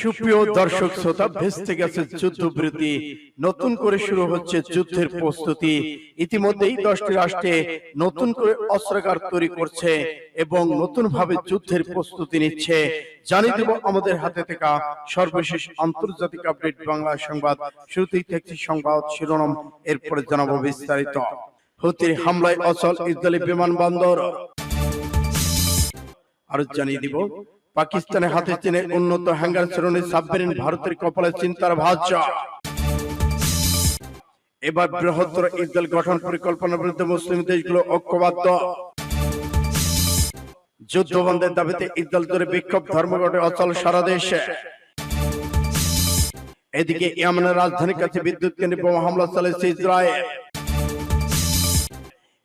সুপ্রিয় দর্শক শ্রোতা, ভেস্তে গেছে যুদ্ধবৃত্তি নতুন করে শুরু হচ্ছে যুদ্ধের প্রস্তুতি। ইতিমধ্যেই দশটি রাষ্ট্রে নতুন করে অস্ত্রাগার তৈরি করছে এবং নতুন ভাবে যুদ্ধের প্রস্তুতি নিচ্ছে। জানিয়ে দেব আমাদের হাতে থাকা সর্বশেষ আন্তর্জাতিক আপডেট বাংলা সংবাদ। শুরুতেই থাকছে সংবাদ শিরোনাম, এরপরে জানাব বিস্তারিত। হুতির হামলায় অচল ইসরায়েলি বিমানবন্দর। আরও জানিয়ে দিব পাকিস্তানের হাতে চীনে উন্নত হ্যাঙ্গার শ্রেণির সাবমেরিন ভারতের কপালে চিন্তার ভাজ্য এবার বৃহত্তর ইসরায়েল গঠন পরিকল্পনার বিরুদ্ধে মুসলিম দেশগুলো ঐক্যবদ্ধ। যুদ্ধ বন্ধের দাবিতে ইসরায়েল জুড়ে বিক্ষোভ ধর্মঘটে অচল সারা দেশে। এদিকে ইয়ামেনের রাজধানীর কাছে বিদ্যুৎ কেন্দ্রে বোমা হামলা চালিয়েছে ইসরায়েল।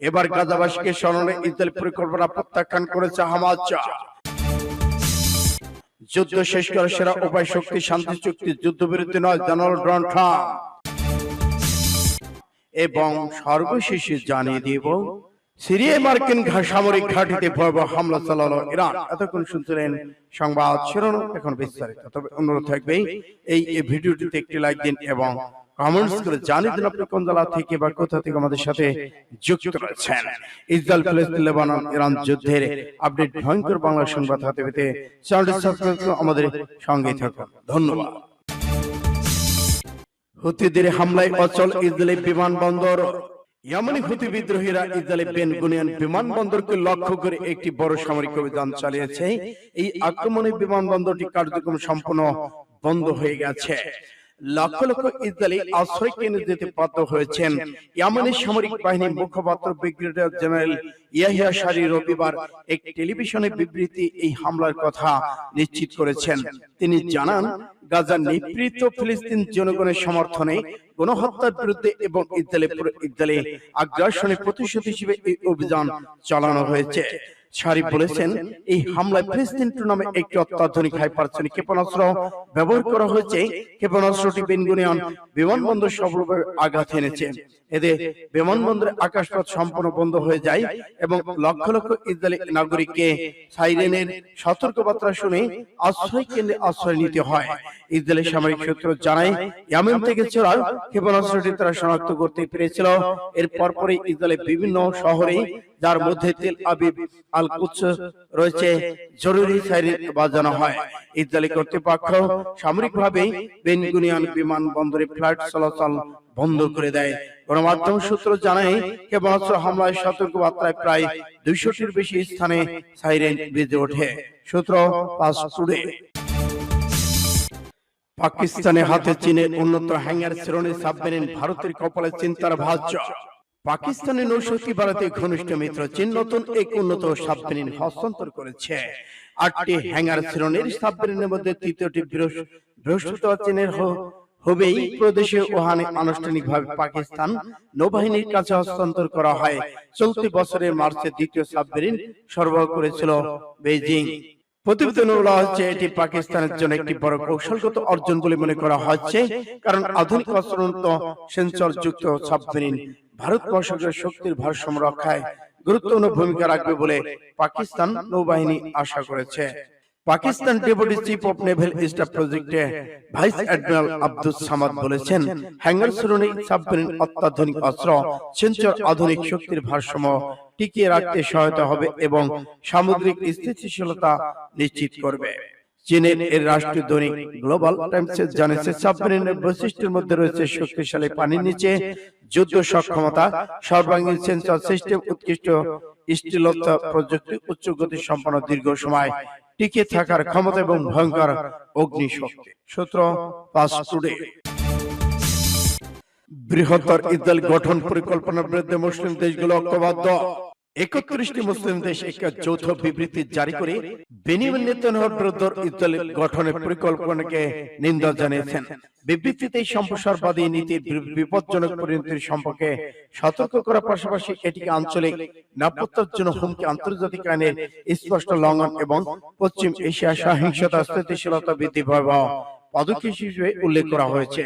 এবার গাজাবাসীকে স্মরণে ইসরায়েল পরিকল্পনা প্রত্যাখ্যান করেছে হামাজ যুদ্ধ শেষ করার সেরা উপায় শক্তি, শান্তি, চুক্তি, যুদ্ধবিরতি নয়, জেনারেল ডোনাল্ড ট্রাম্প এবং সর্বশেষে জানিয়ে দিব, সিরিয়ায় মার্কিন সামরিক ঘাঁটিতে ভয়াবহ হামলা চালালো ইরান। এতক্ষণ শুনছিলেন সংবাদ শিরোনাম, এখন বিস্তারিত। তবে অনুরোধ থাকবে, এই ভিডিওটিতে একটি লাইক দিন এবং কমেন্টস করে জানিয়ে দিন আপনি কোন জেলা থেকে বা কোথা থেকে আমাদের সাথে যুক্ত রয়েছেন। ইসরায়েল ফিলিস্তিন লেবানন ইরান যুদ্ধের আপডেট ভয়ঙ্কর বাংলা সংবাদ হাতে পেতে চ্যানেলটি সাবস্ক্রাইব করে আমাদের সঙ্গে থাকুন। ধন্যবাদ। হুতিদের হামলায় অচল ইসরায়েলি বিমানবন্দর ইয়ামানি হুতি বিদ্রোহীরা ইসরায়েলি বেন গুনিয়ান বিমানবন্দরকে লক্ষ্য করে একটি বড় সামরিক অভিযান চালিয়েছে। এই আক্রমণে বিমানবন্দরটি কার্যক্রম সম্পূর্ণ বন্ধ হয়ে গেছে। লক্ষ লক্ষ ইসরায়েলি আশ্রয় কেন্দ্রে যেতে বাধ্য হয়েছেন। ইয়ামানের সামরিক বাহিনীর মুখপাত্র ব্রিগেডিয়ার জেনারেল ইয়াহিয়া সারি রবিবার এক টেলিভিশনে বিবৃতি এই হামলার কথা নিশ্চিত করেছেন। তিনি জানান গাজার নিপীড়িত ফিলিস্তিন জনগণের সমর্থনে গণহত্যার বিরুদ্ধে এবং ইসরায়েলের পুরো ইসরায়েলি আগ্রাসনের প্রতিশোধ হিসেবে এই অভিযান চালানো হয়েছে। সারি বলেছেন এই হামলায় ফিলিস্তিন নামে একটি অত্যাধুনিক হাইপারসনিক ক্ষেপণাস্ত্র ব্যবহার করা হয়েছে। ক্ষেপণাস্ত্রটি বেনগুনিয়ান বিমানবন্দর সফলভাবে আঘাত এনেছে। এতে বিমানবন্দরের আকাশপথ সম্পূর্ণ বন্ধ হয়ে যায় এবং লক্ষ লক্ষ ইসরায়েলি নাগরিককে সাইরেনের সতর্কবার্তা শুনে আশ্রয় কেন্দ্রে আশ্রয় নিতে হয়। ইসরায়েলের সামরিক সূত্র জানায় ইয়ামেন থেকে ছোড়া ক্ষেপণাস্ত্রটি তারা শনাক্ত করতে পেরেছিল। এর পরপরই ইসরায়েলের বিভিন্ন শহরে যার মধ্যে তেল আবিব আল কুচ রয়েছে, জরুরি সাইরেন বাজানো হয়। ইসরায়েলি কর্তৃপক্ষ সামরিকভাবে বেনগুনিয়ান বিমানবন্দরে ফ্লাইট চলাচল বন্ধ করে দেয়। গণমাধ্যম সূত্র জানায় ক্ষেপণাস্ত্র হামলায় সতর্ক বার্তায় প্রায় দুইশোটির বেশি স্থানে সাইরেন বেজে ওঠে। সূত্র পাঁচ টুডে। পাকিস্তানের হাতে চীনের উন্নত হ্যাঙ্গার শ্রেণির সাবমেরিন ভারতের কপালে চিন্তার ভাজ্য পাকিস্তানের নৌশক্তি ভারতে ঘনিষ্ঠ মিত্র চীন নতুন এক উন্নত সাবমেরিন হস্তান্তর করেছে। আটটি হ্যাঙ্গার শ্রেণির সাবমেরিনের মধ্যে তৃতীয়টি বৃহস্পতিবার চীনের হুবেই প্রদেশে ওহানে আনুষ্ঠানিকভাবে পাকিস্তান নৌবাহিনীর কাছে হস্তান্তর করা হয়। চলতি বছরের মার্চে দ্বিতীয় সাবমেরিন সরবরাহ করেছিল বেইজিং। পাকিস্তানের জন্য একটি বড় কৌশলগত অর্জন বলে মনে করা কারণ আধুনিক সেন্সর যুক্ত শক্তির ভারসাম্য রক্ষায় গুরুত্বপূর্ণ ভূমিকা রাখবে বলে পাকিস্তান নৌবাহিনী আশা করেছে। Pakistan deputy chief of naval staff প্রজেক্টে ভাইস অ্যাডমিরাল আব্দুল সামাদ বলেছেন হ্যাঙ্গার শ্রেণি সাবমেরিন অত্যাধুনিক অস্ত্র সেন্সর আধুনিক শক্তির ভারসাম্য টিকিয়ে রাখতে সহায়তা হবে এবং সামুদ্রিক স্থিতিশীলতা নিশ্চিত করবে। চীনের এর রাষ্ট্রীয় দৈনিক গ্লোবাল টাইমস জানিয়েছে সাবমেরিনের বৈশিষ্ট্যের মধ্যে রয়েছে শক্তিশালী পানির নিচে যুদ্ধ সক্ষমতা সর্বাঙ্গীন সেন্সর সিস্টেম উৎকৃষ্ট স্টিলতা প্রযুক্তি উচ্চ গতি সম্পন্ন দীর্ঘ সময় টিকে থাকার ক্ষমতা এবং ভয়ঙ্কর অগ্নিশক্তি। সূত্র পাঁচ টুডে। বৃহত্তর ইসরায়েল গঠন পরিকল্পনার বিরুদ্ধে মুসলিম দেশগুলো ঐক্যবদ্ধ। একত্রিশটি মুসলিম দেশ একটা যৌথ বিবৃতি জারি করে বিরুদ্ধে ইসরায়েল গঠনের পরিকল্পনাকে নিন্দা জানিয়েছেন। বিবৃতিতে সম্প্রসারবাদী নীতির বিপজ্জনক পরিণতির সম্পর্কে সতর্ক করার পাশাপাশি এটিকে আঞ্চলিক নিরাপত্তার জন্য হুমকি আন্তর্জাতিক আইনের স্পষ্ট লঙ্ঘন এবং পশ্চিম এশিয়া সহিংসতা স্থিতিশীলতা বৃদ্ধি ভয়াবহ পদক্ষেপ হিসেবে উল্লেখ করা হয়েছে।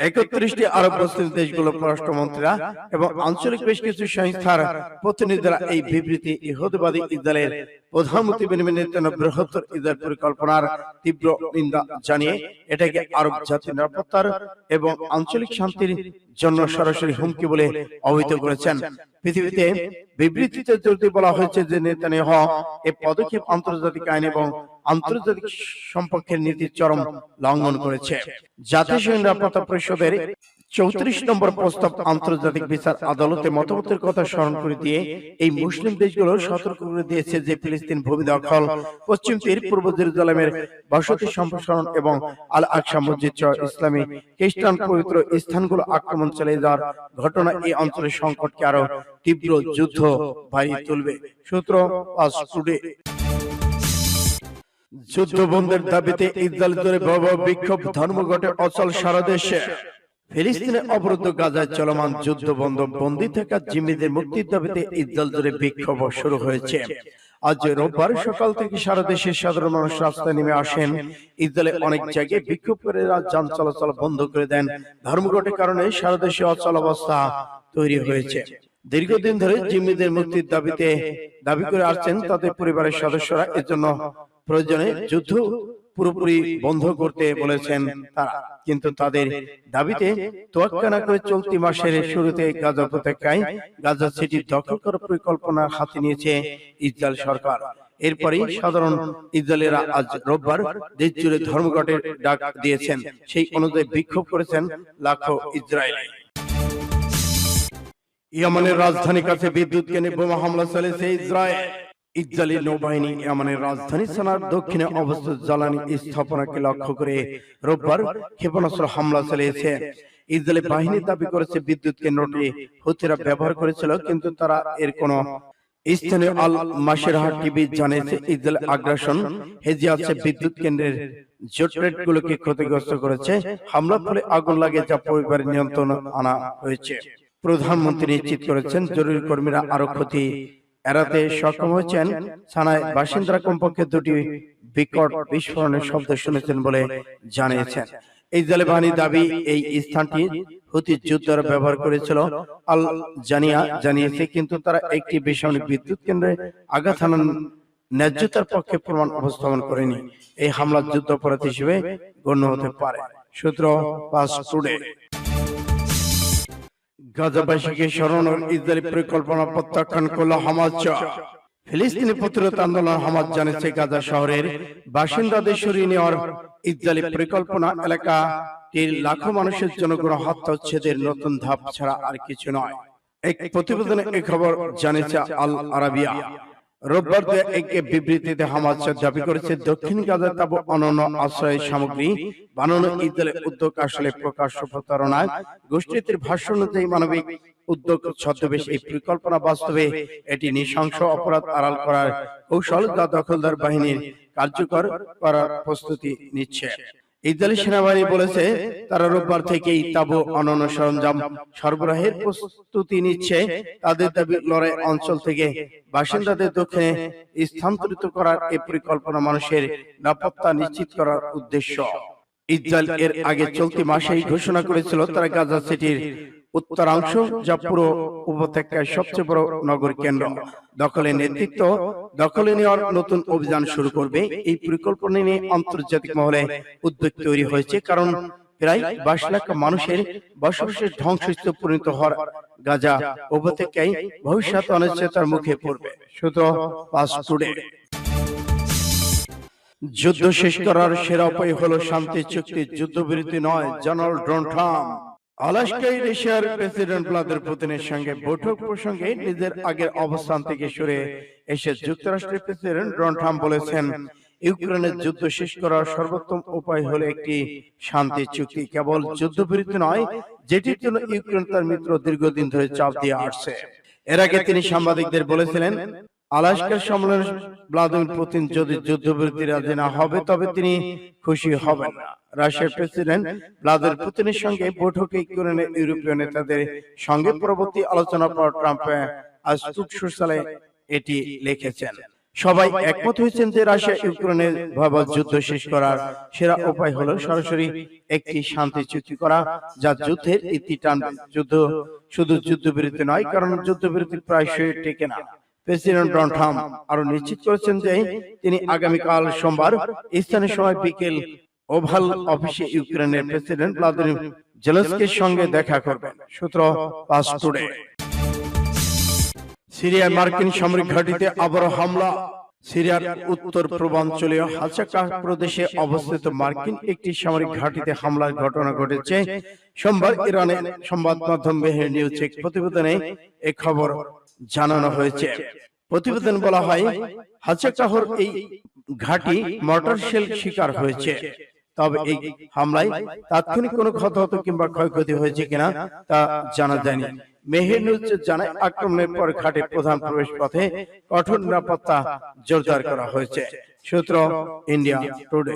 একত্রিশটি আরব মুসলিম দেশগুলোর পররাষ্ট্রমন্ত্রীরা এবং আঞ্চলিক বেশ কিছু সংস্থার প্রতিনিধিরা এই বিবৃতি ইহুদিবাদী ইসরায়েলের প্রধানমন্ত্রী বেনিমিন নেতানিয়াহুর বৃহত্তর ইসরায়েল পরিকল্পনার তীব্র নিন্দা জানিয়ে এটাকে আরব জাতির নিরাপত্তার এবং আঞ্চলিক শান্তির জন্য সরাসরি হুমকি বলে অভিহিত করেছেন। পৃথিবীতে বিবৃতিতে জোরতে বলা হয়েছে যে নেতানিয়াহু এই পদক্ষেপ আন্তর্জাতিক আইন এবং আন্তর্জাতিক সম্পর্কের নীতির চরম লঙ্ঘন করেছে। জাতিসংঘ নিরাপত্তা পরিষদের চৌত্রিশ নম্বর প্রস্তাব আন্তর্জাতিক বিচার আদালতে মতামতের কথা স্মরণ করে দিয়ে এই মুসলিম দেশগুলো সতর্ক করে দিয়েছে যে ফিলিস্তিন ভূমি দখল, পশ্চিম তীর, পূর্ব জেরুজালেমের বসতি সম্প্রসারণ এবং আল আকসা মসজিদ সহ ইসলামী খ্রিস্টান পবিত্র স্থানগুলো আক্রমণ চালিয়ে যাওয়ার ঘটনা এই অঞ্চলের সংকটকে আরও তীব্র যুদ্ধ বাড়িয়ে তুলবে। সূত্র টুডে। যুদ্ধ বন্ধের দাবিতে ইসরায়েল বড় বিক্ষোভ, ধর্মঘটে অচল সারা দেশে। ফিলিস্তিনে অবরুদ্ধ গাজায় চলমান যুদ্ধ বন্ধ, বন্দী জিম্মিদের মুক্তির দাবিতে ইসরায়েল জুড়ে বিক্ষোভ শুরু হয়েছে। আজ রোববার সকাল থেকে সারা দেশের সাধারণ মানুষ রাস্তায় নেমে আসেন। অনেক জায়গায় বিক্ষোভকারীরা যান চলাচল বন্ধ করে দেন। ধর্মঘটের কারণে সারা দেশে অচল অবস্থা তৈরি হয়েছে। দীর্ঘদিন ধরে জিম্মিদের মুক্তির দাবিতে দাবি করে আসছেন তাদের পরিবারের সদস্যরা। এজন্য প্রয়োজনে যুদ্ধ পুরোপুরি বন্ধ করতে বলেছেন তারা। কিন্তু তাদের দাবিতে তোয়াক্কা না করে চলতি মাসের শুরুতে গাজা উপত্যকায় গাজা সিটি দখল করার পরিকল্পনা হাতে নিয়েছে ইসরায়েল সরকার। এরপরই সাধারণ ইসরায়েলেরা আজ রোববার দেশ জুড়ে ধর্মঘটের ডাক দিয়েছেন। সেই অনুযায়ী বিক্ষোভ করেছেন লাখো ইসরায়েলি। ইয়ামানের রাজধানী কাছে বিদ্যুৎ কেন্দ্রে বোমা হামলা চলেছে ইসরায়েল। ইসরায়েলি নৌবাহিনী ইয়ামানের রাজধানী সানার দক্ষিণে অবস্থিত জ্বালানি স্থাপনাকে লক্ষ্য করে রোববার ক্ষেপণাস্ত্র হামলা চালিয়েছে। ইসরায়েলি বাহিনী দাবি করেছে বিদ্যুৎ কেন্দ্রটি। হুতিরা ব্যবহার করেছিল কিন্তু তারা এর কোনো স্থানীয় আল মাসেরহাট টিভি জানিয়েছে ইসরায়েল আগ্রাসন। বিদ্যুৎ কেন্দ্রের জোটরেট গুলোকে ক্ষতিগ্রস্ত করেছে। হামলার ফলে আগুন লাগে যা পরিবারের নিয়ন্ত্রণ আনা হয়েছে। প্রধানমন্ত্রী নিশ্চিত করেছেন জরুরি কর্মীরা আরও ক্ষতি এড়াতে সক্ষম হয়েছেন থানায় বাসিন্দারা কমপক্ষে দুটি বিকট বিস্ফোরণের শব্দ শুনেছেন বলে জানিয়েছেন। এই জালে বাহিনীর দাবি এই স্থানটি হুতি যুদ্ধরা ব্যবহার করেছিল। আল জানিয়া জানিয়েছে কিন্তু তারা একটি বেসামরিক বিদ্যুৎ কেন্দ্রে আঘাত হানার ন্যায্যতার পক্ষে প্রমাণ উপস্থাপন করেনি। এই হামলা যুদ্ধ অপরাধ হিসেবে গণ্য হতে পারে। সূত্র পাঁচ টুডে। গাজাবাসীকে স্মরণ ইসরায়েলি পরিকল্পনা প্রত্যাখ্যান করল হামাজ ফিলিস্তিনি প্রতিরোধ আন্দোলন হামাজ জানিয়েছে গাজা শহরের বাসিন্দাদের সরিয়ে নেওয়ার ইসরায়েলি পরিকল্পনা এলাকাটির লাখো মানুষের জনগণ হত্যা উচ্ছেদের নতুন ধাপ ছাড়া আর কিছু নয়। এক প্রতিবেদনে এই খবর জানিয়েছে আল আরাবিয়া। রোববার এক বিবৃতিতে হামাজ দাবি করেছে দক্ষিণ গাজায় তাবু অনন্য আশ্রয় সামগ্রী বানানো ইসরায়েলের উদ্যোগ আসলে প্রকাশ্য প্রতারণায় গোষ্ঠীটির ভাষ্য অনুযায়ী মানবিক উদ্যোগ ছদ্মবেশ এই পরিকল্পনা বাস্তবে এটি নৃশংস অপরাধ আড়াল করার কৌশল যা দখলদার বাহিনীর কার্যকর করার প্রস্তুতি নিচ্ছে। ইসরায়েলি সেনাবাহিনী বলেছে তারা রোববার থেকেই তাবু অনন্য সরঞ্জাম সরবরাহের প্রস্তুতি নিচ্ছে তাদের দাবি লড়াই অঞ্চল থেকে বাসিন্দাদের দক্ষিণে স্থানান্তরিত করার এই পরিকল্পনা মানুষের নিরাপত্তা নিশ্চিত করার উদ্দেশ্য। ইসরায়েল এর আগে চলতি মাসেই ঘোষণা করেছিল তারা গাজা সিটির উত্তরাংশ যা পুরো উপত্যকায় সবচেয়ে বড় নগর কেন্দ্র। দখলের নেতৃত্ব দখলে নেওয়ার নতুন অভিযান শুরু করবে। এই পরিকল্পনা নিয়ে আন্তর্জাতিক মহলে উদ্বেগ তৈরি হয়েছে। কারণ প্রায় বাইশ লাখ মানুষের বসবাসের ধ্বংসস্তূপ পরিণত হওয়ার গাজা উপত্যকায় ভবিষ্যৎ অনিশ্চয়তার মুখে পড়বে। সূত্র টুডে যুদ্ধ শেষ করার সেরা উপায় হলো শান্তি চুক্তি। যুদ্ধবিরতি নয় জেনারেল ডোনাল্ড ট্রাম্প আলাস্কায় রাশিয়ার প্রেসিডেন্ট ভ্লাদিমির পুতিনের সঙ্গে বৈঠক প্রসঙ্গে নিজের আগের অবস্থান থেকে সরে এসে যুক্তরাষ্ট্রের প্রেসিডেন্ট ডোনাল্ড ট্রাম্প বলেছেন ইউক্রেনের যুদ্ধ শেষ করার সর্বোত্তম উপায় হলো একটি শান্তি চুক্তি কেবল যুদ্ধবিরতি নয় যেটির জন্য ইউক্রেন তার মিত্র দীর্ঘদিন ধরে চাপ দিয়ে আসছে। এর আগে তিনি সাংবাদিকদের বলেছিলেন আলাস্কার সম্মেলনে ভ্লাদিমির পুতিন যদি যুদ্ধবিরতি রাজি না হবে তবে তিনি খুশি হবেন না। রাশিয়ার প্রেসিডেন্ট ভ্লাদিমির পুতিনের সঙ্গে বৈঠকে ইউক্রেনের ইউরোপীয় নেতাদের সঙ্গে পরবর্তী আলোচনার পর ট্রাম্প আজ টুক এটি লিখেছেন। সবাই একমত হয়েছেন যে রাশিয়া ইউক্রেনের ভয়াবহ যুদ্ধ শেষ করার সেরা উপায় হলো সরাসরি একটি শান্তি চুক্তি করা যা যুদ্ধের ইতি টানবে যুদ্ধ শুধু যুদ্ধবিরতি নয় কারণ যুদ্ধবিরতি প্রায়শই টেকে না প্রেসিডেন্ট ডোনাল্ড ট্রাম্প আরও নিশ্চিত করেছেন যে তিনি আগামীকাল সোমবার স্থানীয় সময় বিকেল ওভাল অফিসে ইউক্রেনের প্রেসিডেন্ট ভ্লাদিমির জেলেনস্কির সঙ্গে দেখা করবেন। সূত্র পাস টুডে। সিরিয়ার মার্কিন সামরিক ঘাঁটিতে আবারও হামলা। সিরিয়ার উত্তর পূর্বাঞ্চলীয় হাজাকা প্রদেশে অবস্থিত মার্কিন একটি সামরিক ঘাঁটিতে হামলার ঘটনা ঘটেছে। সোমবার ইরানের সংবাদ মাধ্যম মেহের নিউজ এক প্রতিবেদনে এই খবর জানানো হয়েছে। প্রতিবেদন বলা হয় হাজাকাহর এই ঘাঁটি মর্টার শেল শিকার হয়েছে। তবে এই হামলায় তাৎক্ষণিক কোনো হতাহত কিংবা ক্ষয়ক্ষতি হয়েছে কিনা তা জানা যায়নি। মেহের জানায় আক্রমণের পর ঘাটের প্রধান প্রবেশ পথে কঠোর নিরাপত্তা জোরদার করা হয়েছে। সূত্র ইন্ডিয়া টুডে।